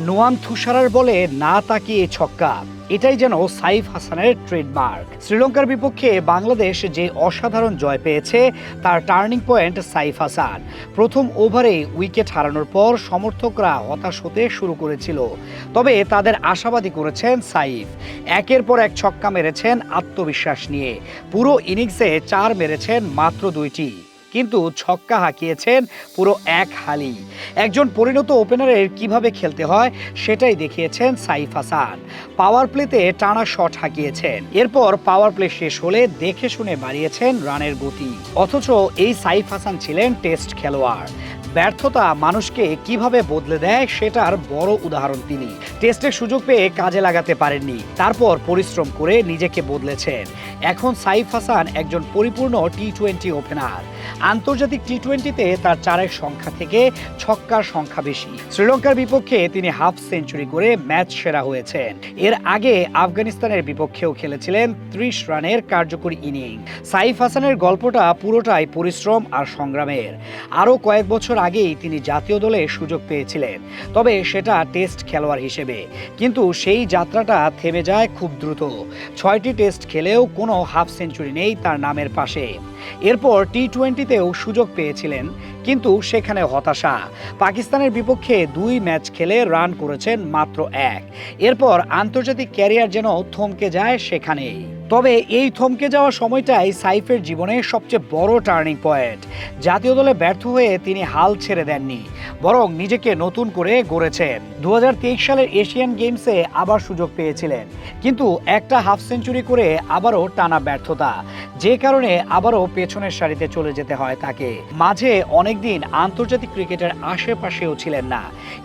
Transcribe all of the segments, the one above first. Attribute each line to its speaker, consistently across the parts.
Speaker 1: নোয়ান থুসারার বলে না তাকিয়ে ছক্কা। এটাই যেন সাইফ হাসানের ট্রেডমার্ক। শ্রীলঙ্কার বিপক্ষে বাংলাদেশ যে অসাধারণ জয় পেয়েছে, তার টার্নিং পয়েন্ট সাইফ হাসান। প্রথম ওভারে উইকেট হারানোর পর সমর্থকরা হতাশ হতে শুরু করেছিল। তবে তাদের আশাবাদী করেছেন সাইফ। একের পর এক ছক্কা মেরেছেন আত্মবিশ্বাস নিয়ে। পুরো ইনিংসে চার মেরেছেন মাত্র দুইটি। কিন্তু ছক্কা হাঁকিয়েছেন পুরো এক হালি। একজন পরিণত ওপেনারের কীভাবে খেলতে হয় সেটাই দেখিয়েছেন সাইফ হাসান। পাওয়ার প্লেতে টানা শট হাঁকিয়েছেন। এরপর পাওয়ার প্লে শেষ হলে দেখে শুনে বাড়িয়েছেন রানের গতি। অথচ এই সাইফ হাসান ছিলেন টেস্ট খেলোয়াড়। ব্যর্থতা মানুষকে কীভাবে বদলে দেয় সেটার বড় উদাহরণ তিনি। টেস্টের সুযোগ পেয়ে কাজে লাগাতে পারেননি। তারপর পরিশ্রম করে নিজেকে বদলেছেন। এখন সাইফ হাসান একজন পরিপূর্ণ টি টোয়েন্টি ওপেনার। আন্তর্জাতিক টি টোয়েন্টিতে তার চারের সংখ্যা থেকে ছক্কার সংখ্যা বেশি। শ্রীলঙ্কার বিপক্ষে তিনি হাফ সেঞ্চুরি করে ম্যাচ সেরা হয়েছেন। এর আগে আফগানিস্তানের বিপক্ষেও খেলেছিলেন ত্রিশ রানের কার্যকরী ইনিং। সাইফ হাসানের গল্পটা পুরোটাই পরিশ্রম আর সংগ্রামের। আরও কয়েক বছর আগেই তিনি জাতীয় দলে সুযোগ পেয়েছিলেন। তবে সেটা টেস্ট খেলোয়াড় হিসেবে। কিন্তু সেই যাত্রাটা থেমে যায় খুব দ্রুত। ছয়টি টেস্ট খেলেও কোনো হাফ সেঞ্চুরি নেই তার নামের পাশে। এরপর টি টোয়েন্টিতেও সুযোগ পেয়েছিলেন কিন্তু সেখানে হতাশা। পাকিস্তানের বিপক্ষে দুই ম্যাচ খেলে রান করেছেন মাত্র এক। এরপর আন্তর্জাতিক ক্যারিয়ার যেন থমকে যায় সেখানেই। তবে এই থমকে যাওয়া সময়টাই সাইফের জীবনে সবচেয়ে বড় টার্নিং পয়েন্ট। জাতীয় দলে ব্যর্থ হয়ে তিনি হাল ছেড়ে দেননি, বরং নিজেকে নতুন করে গড়েছেন। দু হাজার তেইশ সালের এশিয়ান গেমসে আবার সুযোগ পেয়েছিলেন, কিন্তু একটা হাফ সেঞ্চুরি করে আবারও টানা ব্যর্থতা। যে কারণে আবারও পেছনের সারিতে চলে যেতে হয় তাকে। মাঝে অনেকদিন আন্তর্জাতিক ক্রিকেটের আশেপাশেও ছিলেন না।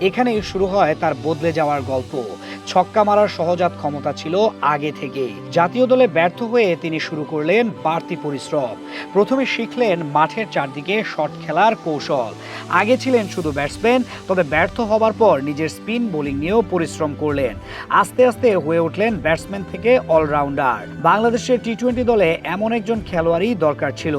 Speaker 1: এখানেই শুরু হয় তার বদলে যাওয়ার গল্প। ছক্কা মারার সহজাত ক্ষমতা ছিল আগে থেকেই। জাতীয় দলে ব্যর্থ হয়ে তিনি শুরু করলেন বাড়তি পরিশ্রম। প্রথমে শিখলেন মাঠের চারদিকে শট খেলার কৌশল। আগে ছিলেন শুধু ব্যাটসম্যান, তবে ব্যর্থ হবার পর নিজের স্পিন বোলিং নিয়েও পরিশ্রম করলেন। আস্তে আস্তে হয়ে উঠলেন ব্যাটসম্যান থেকে অলরাউন্ডার। বাংলাদেশের টি টোয়েন্টি দলে এমন একজন খেলোয়াড়ই দরকার ছিল,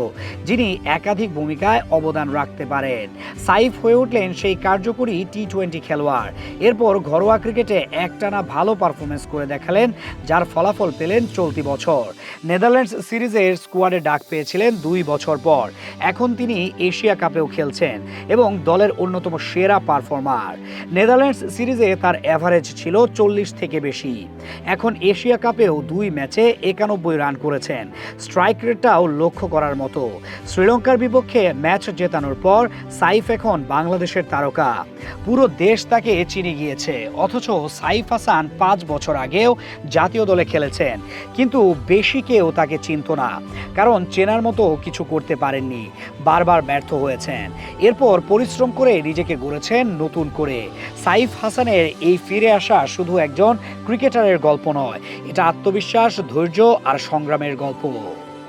Speaker 1: যিনি একাধিক ভূমিকায় অবদান রাখতে পারেন। সাইফ হয়ে উঠলেন সেই কার্যকরী টি টোয়েন্টি খেলোয়াড়। এরপর ঘরোয়া ক্রিকেটে একটানা ভালো পারফরমেন্স করে দেখালেন, যার ফলাফল পেলেন চলতি বছর। নেদারল্যান্ডস সিরিজের স্কোয়াডে ডাক পেয়েছিলেন দুই বছর পর। এখন তিনি এশিয়া কাপেও খেলছেন এবং দলের অন্যতম সেরা পারফর্মার। নেদারল্যান্ডস সিরিজে তার অ্যাভারেজ ছিল চল্লিশ থেকে বেশি। এখন এশিয়া কাপেও দুই ম্যাচে একানব্বই রান করেছেন। স্ট্রাইক রেটটাও লক্ষ্য করার মতো। শ্রীলঙ্কার বিপক্ষে ম্যাচ জেতানোর পর সাইফ এখন বাংলাদেশের তারকা। পুরো দেশ তাকে চিনে গিয়েছে, অথচ সাইফ হাসান পাঁচ বছর আগেও জাতীয় দলে খেলেছেন। কিন্তু বেশি কেউ তাকে চিনত না, কারণ চেনার মতো কিছু করতে পারেননি। বারবার ব্যর্থ হয়েছেন। এরপর পরিশ্রম করে নিজেকে গড়েছেন নতুন করে। সাইফ হাসানের এই ফিরে আসা শুধু একজন ক্রিকেটারের গল্প নয়, এটা আত্মবিশ্বাস, ধৈর্য আর সংগ্রামের গল্প।